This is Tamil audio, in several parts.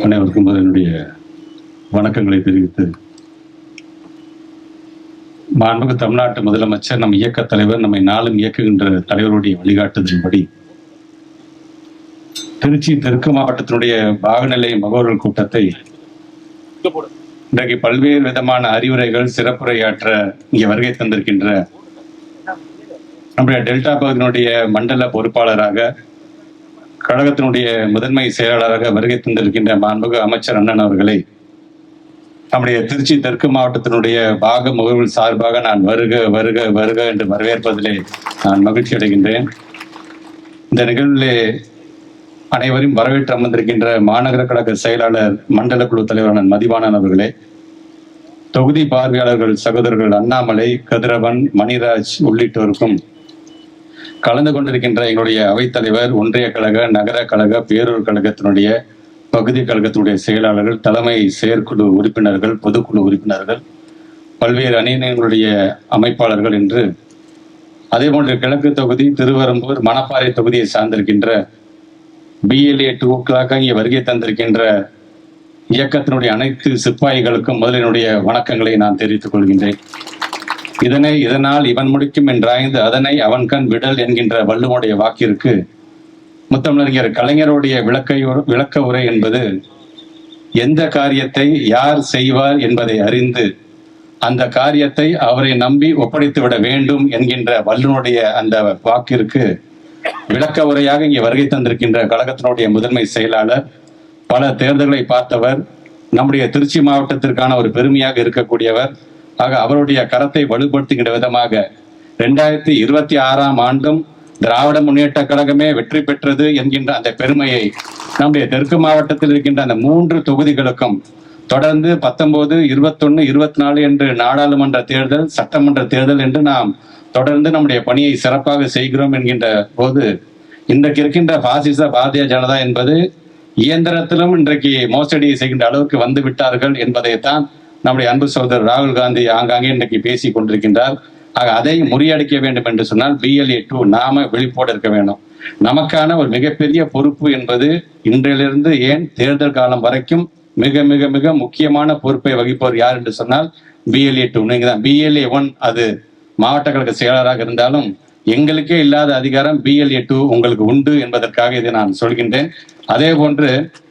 அனைவருக்கும் என்னுடைய வணக்கங்களை தெரிவித்து மாண்புமிகு தமிழ்நாட்டு முதலமைச்சர் நம் இயக்க தலைவர் நம்மை நாளும் இயக்குகின்ற தலைவருடைய வழிகாட்டுதலின்படி திருச்சி தெற்கு மாவட்டத்தினுடைய பாகநிலை முகவர்கள் கூட்டத்தை இன்றைக்கு பல்வேறு விதமான அறிவுரைகள் சிறப்புரையாற்ற இங்கே வருகை தந்திருக்கின்ற நம்முடைய டெல்டா பகுதியினுடைய மண்டல பொறுப்பாளராக கழகத்தினுடைய முதன்மை செயலாளராக வருகை தந்திருக்கின்ற மாண்புக அமைச்சர் அண்ணன் அவர்களை நம்முடைய திருச்சி தெற்கு மாவட்டத்தினுடைய பாக முகவர்கள் சார்பாக நான் வருக வருக வருக என்று வரவேற்பதிலே நான் மகிழ்ச்சி அடைகின்றேன். இந்த நிகழ்விலே அனைவரையும் வரவேற்று அமர்ந்திருக்கின்ற மாநகர கழக செயலாளர் மண்டல குழு தலைவரான மதிவாணன் அவர்களே தொகுதி பார்வையாளர்கள் சகோதரர்கள் அண்ணாமலை கதிரவன் மணிராஜ் உள்ளிட்டோருக்கும் கலந்து கொண்டிருக்கின்ற எங்களுடைய அவைத்தலைவர் ஒன்றிய கழக நகர கழக பேரூர் கழகத்தினுடைய பகுதி கழகத்தினுடைய செயலாளர்கள் தலைமை செயற்குழு உறுப்பினர்கள் பொதுக்குழு உறுப்பினர்கள் பல்வேறு அணியினர்களுடைய அமைப்பாளர்கள் என்று அதேபோன்று கிழக்கு தொகுதி திருவரம்பூர் மணப்பாறை தொகுதியை சார்ந்திருக்கின்ற பிஎல்ஏ டூக்களாக இங்கே வருகை தந்திருக்கின்ற இயக்கத்தினுடைய அனைத்து சிப்பாய்களுக்கும் முதலினுடைய வணக்கங்களை நான் தெரிவித்துக் கொள்கின்றேன். இதனை இதனால் இவன் முடிக்கும் என்றாய்ந்து அதனை அவன் கண் விடல் என்கின்ற வள்ளுவனுடைய வாக்கிற்கு முத்தமிழறிஞர் கலைஞருடைய விளக்க விளக்க உரை என்பது எந்த காரியத்தை யார் செய்வார் என்பதை அறிந்து அந்த காரியத்தை அவரை நம்பி ஒப்படைத்து விட வேண்டும் என்கின்ற வல்லுனுடைய அந்த வாக்கிற்கு விளக்க உரையாக இங்கே வருகை தந்திருக்கின்ற கழகத்தினுடைய முதன்மை செயலாளர் பல தேர்தல்களை பார்த்தவர் நம்முடைய திருச்சி மாவட்டத்திற்கான ஒரு பெருமையாக இருக்கக்கூடியவர் ஆக அவருடைய கரத்தை வலுப்படுத்துகின்ற விதமாக ரெண்டாயிரத்தி இருபத்தி ஆறாம் ஆண்டும் திராவிட முன்னேற்ற கழகமே வெற்றி பெற்றது என்கின்ற அந்த பெருமையை நம்முடைய தெற்கு மாவட்டத்தில் இருக்கின்ற அந்த மூன்று தொகுதிகளுக்கும் தொடர்ந்து பத்தொன்பது இருபத்தொன்னு இருபத்தி நாலு என்று நாடாளுமன்ற தேர்தல் சட்டமன்ற தேர்தல் என்று நாம் தொடர்ந்து நம்முடைய பணியை சிறப்பாக செய்கிறோம் என்கின்ற போது இன்றைக்கு இருக்கின்ற பாசிச பாரதிய ஜனதா என்பது இயந்திரத்திலும் இன்றைக்கு மோசடி செய்கின்ற அளவுக்கு வந்து விட்டார்கள் என்பதைத்தான் நம்முடைய அன்பு சகோதரர் ராகுல் காந்தி ஆங்காங்கே இன்றைக்கு பேசி கொண்டிருக்கின்றார். ஆக அதை முறியடிக்க வேண்டும் என்று சொன்னால் பிஎல்ஏ டூ நாம விழிப்போடு இருக்க வேண்டும். நமக்கான ஒரு மிகப்பெரிய பொறுப்பு என்பது இன்றிலிருந்து ஏன் தேர்தல் காலம் வரைக்கும் மிக மிக மிக முக்கியமான பொறுப்பை வகிப்பவர் யார் என்று சொன்னால் பிஎல்ஏ டூ நீங்க தான் பிஎல்ஏ ஒன் அது மாவட்ட கழக செயலராக இருந்தாலும் எங்களுக்கே இல்லாத அதிகாரம் பிஎல்ஏ டூ உங்களுக்கு உண்டு என்பதற்காக இதை நான் சொல்கின்றேன். அதே போன்று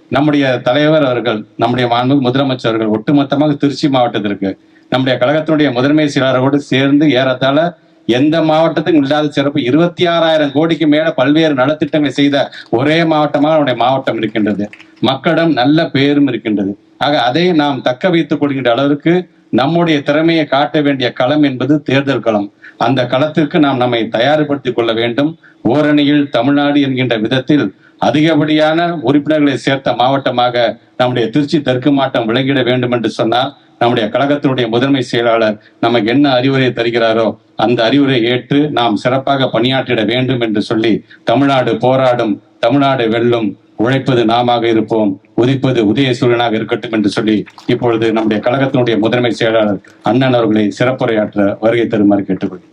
நம்முடைய தலைவர் அவர்கள் நம்முடைய மாண்பு முதலமைச்சர் அவர்கள் ஒட்டுமொத்தமாக திருச்சி மாவட்டத்திற்கு நம்முடைய கழகத்தினுடைய முதன்மை செயலாளரோடு சேர்ந்து ஏறத்தாழ எந்த மாவட்டத்துக்கும் இல்லாத சிறப்பு இருபத்தி ஆறாயிரம் கோடிக்கு மேல பல்வேறு நலத்திட்டங்களை செய்த ஒரே மாவட்டமாக நம்முடைய மாவட்டம் இருக்கின்றது. மக்களிடம் நல்ல பேரும் இருக்கின்றது. ஆக அதை நாம் தக்க வைத்துக் கொள்கின்ற அளவிற்கு நம்முடைய திறமையை காட்ட வேண்டிய களம் என்பது தேர்தல் களம். அந்த களத்திற்கு நாம் நம்மை தயார்படுத்திக் கொள்ள வேண்டும். ஓரணியில் தமிழ்நாடு என்கின்ற விதத்தில் அதிகப்படியான உறுப்பினர்களை சேர்த்த மாவட்டமாக நம்முடைய திருச்சி தெற்கு மாவட்டம் விளங்கிட வேண்டும் என்று சொன்னால் நம்முடைய கழகத்தினுடைய முதன்மை செயலாளர் நமக்கு என்ன அறிவுரை தருகிறாரோ அந்த அறிவுரை ஏற்று நாம் சிறப்பாக பணியாற்றிட வேண்டும் என்று சொல்லி தமிழ்நாடு போராடும் தமிழ்நாடு வெல்லும் உழைப்பது நாமாக இருப்போம் உதிப்பது உதயசூரியனாக இருக்கட்டும் என்று சொல்லி இப்பொழுது நம்முடைய கழகத்தினுடைய முதன்மை செயலாளர் அண்ணன் அவர்களை சிறப்புரையாற்ற வருகை தருமாறு கேட்டுக்கொள்கிறேன்.